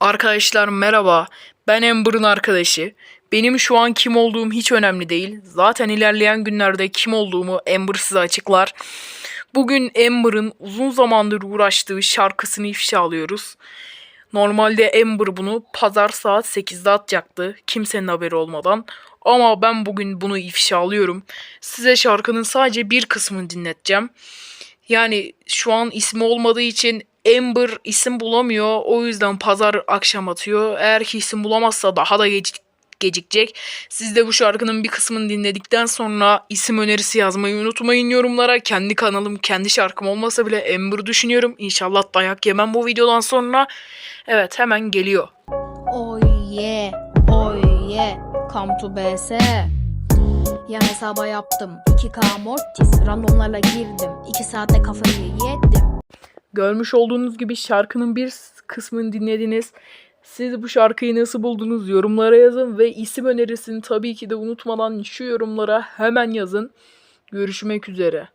Arkadaşlar merhaba. Ben Amber'ın arkadaşı. Benim şu an kim olduğum hiç önemli değil. Zaten ilerleyen günlerde kim olduğumu Amber size açıklar. Bugün Amber'ın uzun zamandır uğraştığı şarkısını ifşa alıyoruz. Normalde Amber bunu pazar saat 8'de atacaktı. Kimsenin haberi olmadan. Ama ben bugün bunu ifşa alıyorum. Size şarkının sadece bir kısmını dinleteceğim. Yani şu an ismi olmadığı için Amber isim bulamıyor. O yüzden pazar akşam atıyor. Eğer ki isim bulamazsa daha da gec- gecikecek. Siz de bu şarkının bir kısmını dinledikten sonra isim önerisi yazmayı unutmayın yorumlara. Kendi kanalım, kendi şarkım olmasa bile Amber düşünüyorum. İnşallah dayak yemem bu videodan sonra. Evet hemen geliyor. Oh yeah, oh yeah, come to BS. Yan hesaba yaptım 2K Mortis Randomlarla girdim 2 saatte kafayı yedim Görmüş olduğunuz gibi şarkının bir kısmını dinlediniz. Siz bu şarkıyı nasıl buldunuz yorumlara yazın ve isim önerisini tabii ki de unutmadan şu yorumlara hemen yazın. Görüşmek üzere.